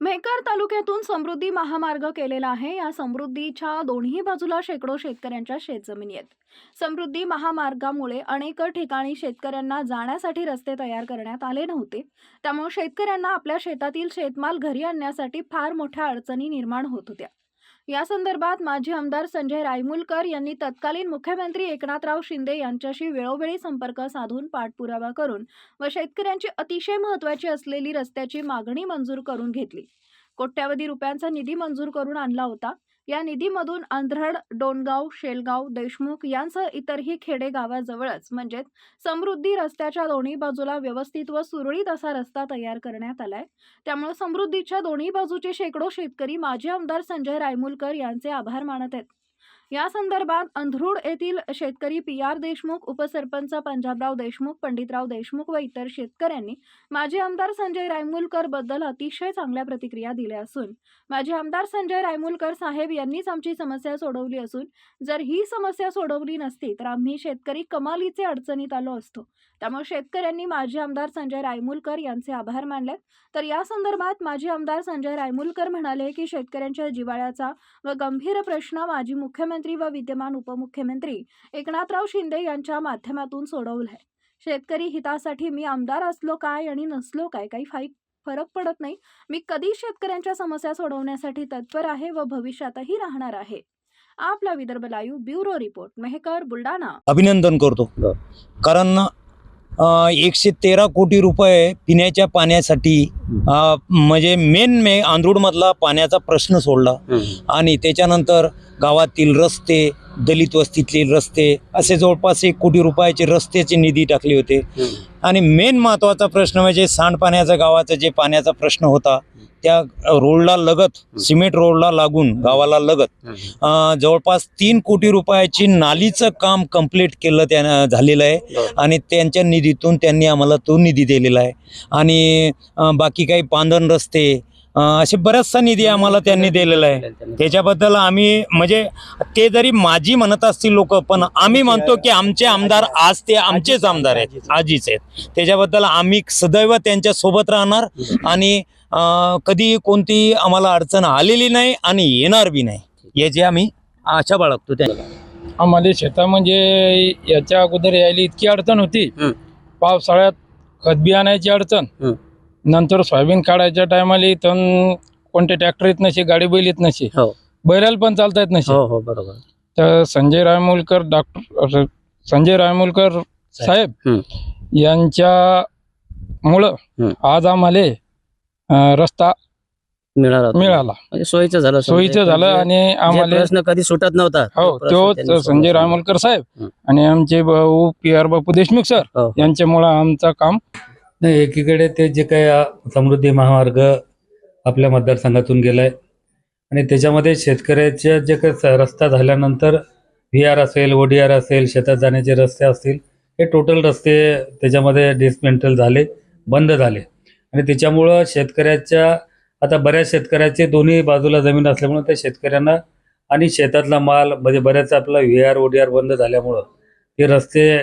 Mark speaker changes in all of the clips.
Speaker 1: मेहकर तालुक्यातून समृद्धी महामार्ग केलेला आहे. या समृद्धीच्या दोन्ही बाजूला शेकडो शेतकऱ्यांच्या शेतजमिनी आहेत. समृद्धी महामार्गामुळे अनेक ठिकाणी शेतकऱ्यांना जाण्यासाठी रस्ते तयार करण्यात आले नव्हते. त्यामुळे शेतकऱ्यांना आपल्या शेतातील शेतमाल घरी आणण्यासाठी फार मोठ्या अडचणी निर्माण होत होत्या. या संदर्भात माजी आमदार संजय रायमुलकर यांनी तत्कालीन मुख्यमंत्री एकनाथराव शिंदे यांच्याशी वेळोवेळी संपर्क साधून पाठपुरावा करून व शेतकऱ्यांची अतिशय महत्त्वाची असलेली रस्त्याची मागणी मंजूर करून घेतली. कोट्यावधी रुपयांचा निधी मंजूर करून आणला होता. या निधीमधून अंधरड डोणगाव शेलगाव देशमुख यांसह इतरही खेडे गावाजवळच म्हणजेच समृद्धी रस्त्याच्या दोन्ही बाजूला व्यवस्थित व सुरळीत असा रस्ता तयार करण्यात आलाय. त्यामुळे समृद्धीच्या दोन्ही बाजूचे शेकडो शेतकरी माजी आमदार संजय रायमुलकर यांचे आभार मानत आहेत. या संदर्भात अंधरूड येथील शेतकरी पी आर देशमुख उपसरपंच पंजाबराव देशमुख पंडितराव देशमुख व इतर शेतकऱ्यांनी माजी आमदार संजय रायमुलकरबद्दल अतिशय चांगल्या प्रतिक्रिया दिल्या असून माजी आमदार संजय रायमुलकर साहेब यांनीच आमची समस्या सोडवली असून जर ही समस्या सोडवली नसती तर आम्ही शेतकरी कमालीचे अडचणीत आलो असतो. त्यामुळे शेतकऱ्यांनी माजी आमदार संजय रायमुलकर यांचे आभार मानले तर या संदर्भात माजी आमदार संजय रायमुलकर म्हणाले की शेतकऱ्यांच्या जिवाळ्याचा व गंभीर प्रश्न माजी मुख्यमंत्री व विद्यमान उपमुख्यमंत्री एकनाथराव शिंदे यांच्या माध्यमातून सोडवलाय. शेतकरी हितासाठी मी आमदार असलो काय आणि नसलो काय काही फाई फरक पडत नाही. मी कधी शेतकऱ्यांच्या समस्या सोडवण्यासाठी तत्पर आहे व भविष्यातही राहणार आहे. आपला Vidarbha live bureau report Mehkar Buldhana.
Speaker 2: अभिनंदन करतो. कारण एकशे तेरा कोटी रुपये पिण्याच्या पाण्यासाठी म्हणजे मेन मे आंध्रूडमधला पाण्याचा प्रश्न सोडला. आणि त्याच्यानंतर गावातील रस्ते दलित वस्तीतले रस्ते असे जवळपास एक कोटी रुपयाचे रस्त्याचे निधी टाकले होते. आणि मेन महत्त्वाचा प्रश्न म्हणजे सांडपाण्याचा गावाचा जे पाण्याचा प्रश्न होता त्या रोडला लगत सिमेंट रोडला लागून गावाला लगत जवळपास तीन कोटी रुपयाची नालीचं काम कंप्लीट केलं त्यानं झालेलं आहे. आणि त्यांच्या निधीतून त्यांनी आम्हाला तो निधी दिलेला आहे. आणि बाकी काही पांधन रस्ते असे बराचसा निधी आम्हाला त्यांनी दिलेला आहे. त्याच्याबद्दल आम्ही म्हणजे ते जरी माझी म्हणत असतील लोक पण आम्ही म्हणतो की आमचे आमदार आज ते आमचेच आमदार आहेत आजीच आहेत. त्याच्याबद्दल आम्ही सदैव त्यांच्यासोबत राहणार आणि कधी कोणती आम्हाला अडचण आलेली नाही आणि येणार बी नाही. याची आम्ही आशा बाळगतो त्या
Speaker 3: आम्हाला शेता म्हणजे याच्या अगोदर यायला इतकी अडचण होती. पावसाळ्यात खत बियाण्याची अडचण. नंतर सोयाबीन काढायच्या टायमाला इथून कोणते ट्रॅक्टर येत नसे गाडी बैल येत नसे
Speaker 4: हो.
Speaker 3: बैलाला पण चालता येत नसे
Speaker 4: हो हो बरोबर
Speaker 3: तर संजय रायमुलकर डॉक्टर संजय रायमुलकर साहेब. यांच्या मुळं. आज आम्हाला अं, रस्ता
Speaker 4: मिळाला होता.
Speaker 3: मिळाला
Speaker 4: म्हणजे सोयीचं झालं
Speaker 3: सोयीचं झालं आणि
Speaker 4: जे
Speaker 3: आम्हाला
Speaker 4: प्रश्न कधी सुटत नव्हता
Speaker 3: हो
Speaker 4: प्रश्न त्यांनी
Speaker 3: तोच संजय. रायमुलकर साहेब
Speaker 4: हं.
Speaker 3: आणि आमचे भाऊ P R Bapu Deshmukh sir
Speaker 4: हो, हो.
Speaker 3: यांच्यामुळं आमचं काम
Speaker 5: नाही एकीकडे ते जे काही समृद्धी महामार्ग आपल्या मतदारसंघातून गेलाय. आणि त्याच्यामध्ये शेतकऱ्याच्या जे काही स- रस्ता झाल्यानंतर व्ही आर असेल ओ डी आर असेल शेतात जाण्याचे रस्ते असतील हे टोटल रस्ते त्याच्यामध्ये डिसमेंटल झाले बंद झाले. आणि त्याच्यामुळं शेतकऱ्याच्या आता बऱ्याच शेतकऱ्याचे दोन्ही बाजूला जमीन असल्यामुळं त्या शेतकऱ्यांना आणि शेतातला माल म्हणजे बऱ्याच आपला V R O D R बंद झाल्यामुळं हे रस्ते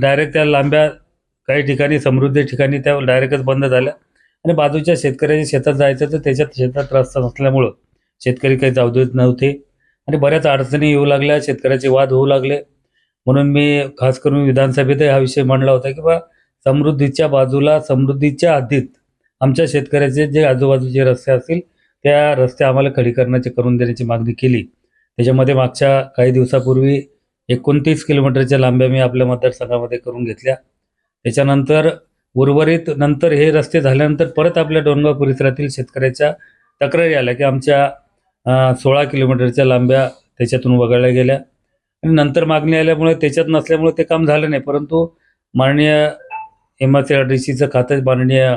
Speaker 5: डायरेक्ट त्या लांब्या काही ठिकाणी समृद्धी ठिकाणी त्या डायरेक्टच बंद झाल्या. आणि बाजूच्या शेतकऱ्याच्या शेतात जायचं तर त्याच्यात शेतात रस्ता नसल्यामुळं शेतकरी काही जाऊ देत नव्हते. आणि बऱ्याच अडचणी येऊ लागल्या शेतकऱ्याचे वाद होऊ लागले. म्हणून मी खास करून विधानसभेतही हा विषय मांडला होता की बा समृद्धीच्या बाजूला समृद्धीच्या हद्दीत आमच्या शेतकऱ्याचे जे आजूबाजूचे रस्ते असतील त्या रस्ते आम्हाला खडीकरणाचे करून देण्याची मागणी केली. त्याच्यामध्ये मागच्या काही दिवसापूर्वी एकोणतीस किलोमीटरच्या लांब्या मी आपल्या मतदारसंघामध्ये करून घेतल्या. त्याच्यानंतर उर्वरित नंतर हे रस्ते झाल्यानंतर परत आपल्या डोनगाव परिसरातील शेतकऱ्याच्या तक्रारी आल्या की आमच्या सोळा किलोमीटरच्या लांब्या त्याच्यातून वगळल्या गेल्या. आणि नंतर मागणी आल्यामुळे त्याच्यात नसल्यामुळे ते काम झालं नाही. परंतु माननीय एम एस आर डी सीचं खातं माननीय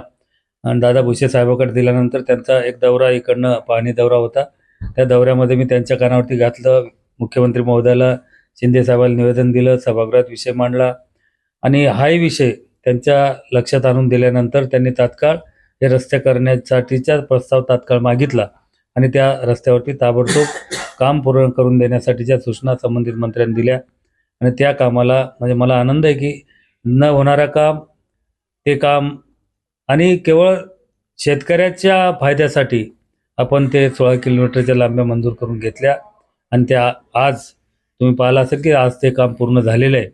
Speaker 5: दादा भुसे साहेबाकडे दिल्यानंतर त्यांचा एक दौरा इकडनं पाहणी दौरा होता. त्या दौऱ्यामध्ये मी त्यांच्या कानावरती घातलं. मुख्यमंत्री महोदयाला शिंदे साहेबाला निवेदन दिलं. सभागृहात विषय मांडला. आणि हाही विषय त्यांच्या लक्षात आणून दिल्यानंतर त्यांनी तात्काळ हे रस्ते करण्यासाठीचा प्रस्ताव तात्काळ मागितला आणि त्या रस्त्यावरती ताबडतोब काम पूर्ण करून देण्यासाठीच्या सूचना संबंधित मंत्र्यांनी दिल्या. आणि त्या कामाला म्हणजे मला आनंद आहे की न होणारा काम ते काम आणि केवळ शेतकऱ्याच्या फायद्यासाठी आपण ते सोळा किलोमीटरच्या लांब्या मंजूर करून घेतल्या. आणि त्या आज तुम्ही पाहिलं असेल की आज ते काम पूर्ण झालेलं आहे.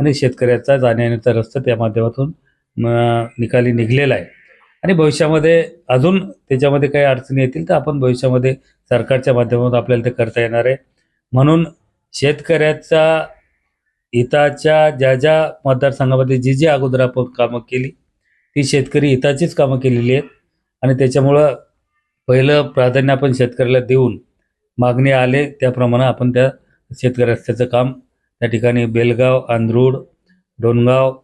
Speaker 5: आणि शेतकऱ्याचा जाण्यायेण्याचा रस्ता त्या माध्यमातून म, निकाली निघलेला आहे. आणि भविष्यामध्ये अजून त्याच्यामध्ये काही अडचणी येतील तर आपण भविष्यामध्ये सरकारच्या माध्यमातून आपल्याला ते करता येणार आहे. म्हणून शेतकऱ्याचा हिताच्या ज्या ज्या मतदारसंघामध्ये जी जी अगोदर आपण कामं केली ती शेतकरी हिताचीच कामं केलेली आहेत. आणि त्याच्यामुळं पहिलं प्राधान्य आपण शेतकऱ्याला देऊन मागणी आले त्याप्रमाणे आपण त्या शेतकरी रस्त्याचं काम त्या ठिकाणी बेलगाव आंध्रूड डोणगाव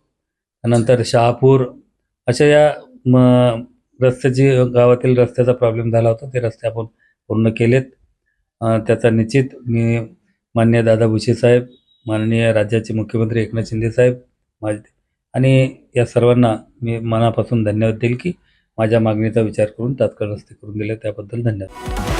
Speaker 5: नंतर शहापूर अशा या म रस्त्याची गावातील रस्त्याचा प्रॉब्लेम झाला होता. ते रस्ते आपण पूर्ण केलेत. त्याचा निश्चित मी मान्य दादा भुसे साहेब माननीय राज्याचे मुख्यमंत्री एकनाथ शिंदे साहेब माझे आणि या सर्वांना मी मनापासून धन्यवाद देईल की माझ्या मागणीचा विचार करून तात्काळ रस्ते करून दिले. त्याबद्दल धन्यवाद.